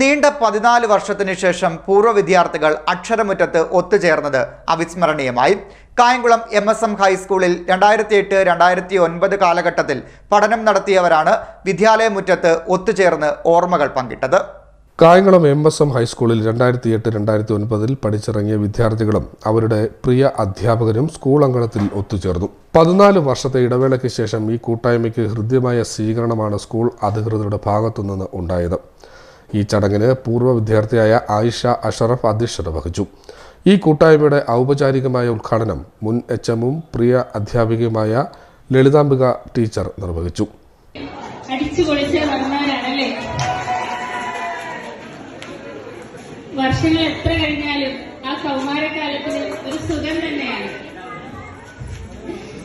നീണ്ട പതിനാല് വർഷത്തിന് ശേഷം പൂർവ വിദ്യാർത്ഥികൾ അക്ഷരമുറ്റത്ത് ഒത്തുചേർന്നത് അവിസ്മരണീയമായി. കായംകുളം എം എസ് എം ഹൈസ്കൂളിൽ രണ്ടായിരത്തി എട്ട് രണ്ടായിരത്തി ഒൻപത് കാലഘട്ടത്തിൽ പഠനം നടത്തിയവരാണ് വിദ്യാലയമുറ്റത്ത് ഒത്തുചേർന്ന് ഓർമ്മകൾ പങ്കിട്ടത്. കായംകുളം എം എസ് എം ഹൈസ്കൂളിൽ രണ്ടായിരത്തി എട്ട് രണ്ടായിരത്തി ഒൻപതിൽ പഠിച്ചിറങ്ങിയ വിദ്യാർത്ഥികളും അവരുടെ പ്രിയ അധ്യാപകരും സ്കൂൾ അങ്കണത്തിൽ ഒത്തുചേർന്നു. പതിനാല് വർഷത്തെ ഇടവേളയ്ക്ക് ശേഷം ഈ കൂട്ടായ്മയ്ക്ക് ഹൃദ്യമായ സ്വീകരണമാണ് സ്കൂൾ അധികൃതരുടെ ഭാഗത്തുനിന്ന് ഉണ്ടായത്. ഈ ചടങ്ങിന് പൂർവ വിദ്യാർത്ഥിയായ ആയിഷ അഷറഫ് അധ്യക്ഷത വഹിച്ചു. ഈ കൂട്ടായ്മയുടെ ഔപചാരികമായ ഉദ്ഘാടനം മുൻ എച്ച് എമ്മും പ്രിയ അധ്യാപികയുമായ ലളിതാംബിക ടീച്ചർ നിർവഹിച്ചു. വർഷങ്ങൾ എത്ര കഴിഞ്ഞാലും ആ കൗമാരക്കാലത്തിന് ഒരു സുഖം തന്നെയാണ്.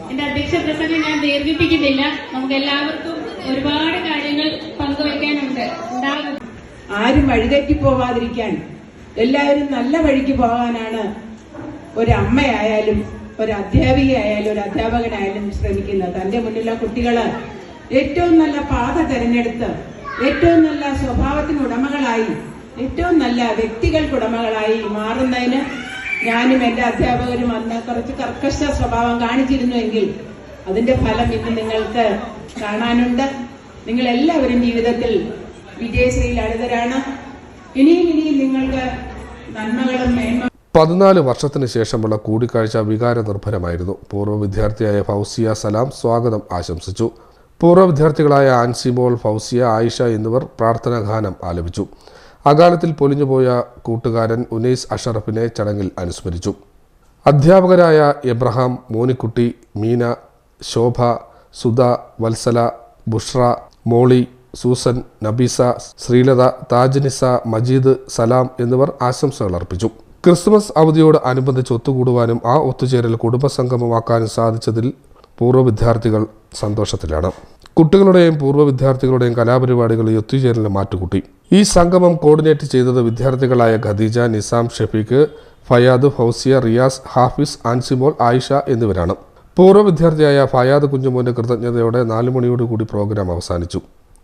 എന്റെ അധ്യക്ഷ പ്രസംഗം ഞാൻ ദീർഘിപ്പിക്കുന്നില്ല. നമുക്ക് എല്ലാവർക്കും ഒരുപാട് കാര്യങ്ങൾ പങ്കുവയ്ക്കാനുണ്ട് ഉണ്ടാകും. ആരും വഴിതെറ്റി പോവാതിരിക്കാൻ. എല്ലാവരും നല്ല വഴിക്ക് പോകാനാണ് ഒരു അമ്മയായാലും ഒരു അധ്യാപികയായാലും ഒരു അധ്യാപകനായാലും ശ്രമിക്കുന്നത്. തന്റെ മുന്നിലുള്ള കുട്ടികൾ ഏറ്റവും നല്ല പാത തെരഞ്ഞെടുത്ത് ഏറ്റവും നല്ല സ്വഭാവത്തിന് ഉടമകളായി ഏറ്റവും നല്ല വ്യക്തികൾക്ക് ഉടമകളായി മാറുന്നതിന് ഞാനും എന്റെ അധ്യാപകരും അന്ന് കുറച്ച് കർക്കശ സ്വഭാവം കാണിച്ചിരുന്നുവെങ്കിൽ അതിന്റെ ഫലം ഇന്ന് നിങ്ങൾക്ക് കാണാനുണ്ട്. നിങ്ങൾ എല്ലാവരും ജീവിതത്തിൽ വിജയശ്രീയിൽ ലളിതരാണ് ഇനിയും ഇനിയും നിങ്ങൾക്ക് നന്മകളും മേന്മ പതിനാല് വർഷത്തിന് ശേഷമുള്ള കൂടിക്കാഴ്ച വികാരനിർഭരമായിരുന്നു. പൂർവ വിദ്യാർത്ഥിയായ ഫൗസിയ സലാം സ്വാഗതം ആശംസിച്ചു. പൂർവ വിദ്യാർത്ഥികളായ ആൻസിമോൾ ഫൗസിയ ആയിഷ എന്നിവർ പ്രാർത്ഥനാഗാനം ആലപിച്ചു. അകാലത്തിൽ പൊലിഞ്ഞുപോയ കൂട്ടുകാരൻ ഉനൈസ് അഷറഫിനെ ചടങ്ങിൽ അനുസ്മരിച്ചു. അധ്യാപകരായ എബ്രഹാം മോനിക്കുട്ടി മീന ശോഭ സുധ വത്സല ബുഷ്ര മോളി സൂസൻ നബീസ ശ്രീലത താജ്നിസ മജീദ് സലാം എന്നിവർ ആശംസകൾ അർപ്പിച്ചു. ക്രിസ്മസ് അവധിയോട് അനുബന്ധിച്ച് ഒത്തുകൂടുവാനും ആ ഒത്തുചേരൽ കുടുംബസംഗമമാക്കാനും സാധിച്ചതിൽ പൂർവ വിദ്യാർത്ഥികൾ സന്തോഷത്തിലാണ്. കുട്ടികളുടെയും പൂർവ വിദ്യാർത്ഥികളുടെയും കലാപരിപാടികൾ ഈ ഒത്തുചേരലിന് മാറ്റുകൂട്ടി. ഈ സംഗമം കോർഡിനേറ്റ് ചെയ്തത് വിദ്യാർത്ഥികളായ ഖദീജ നിസാം ഷെഫീഖ് ഫയാദ് ഫൗസിയ റിയാസ് ഹാഫിസ് ആൻസിമോൾ ആയിഷ എന്നിവരാണ്. പൂർവ വിദ്യാർത്ഥിയായ ഫയാദ് കുഞ്ഞുമോന്റെ കൃതജ്ഞതയോടെ നാല് മണിയോടുകൂടി പ്രോഗ്രാം അവസാനിച്ചു.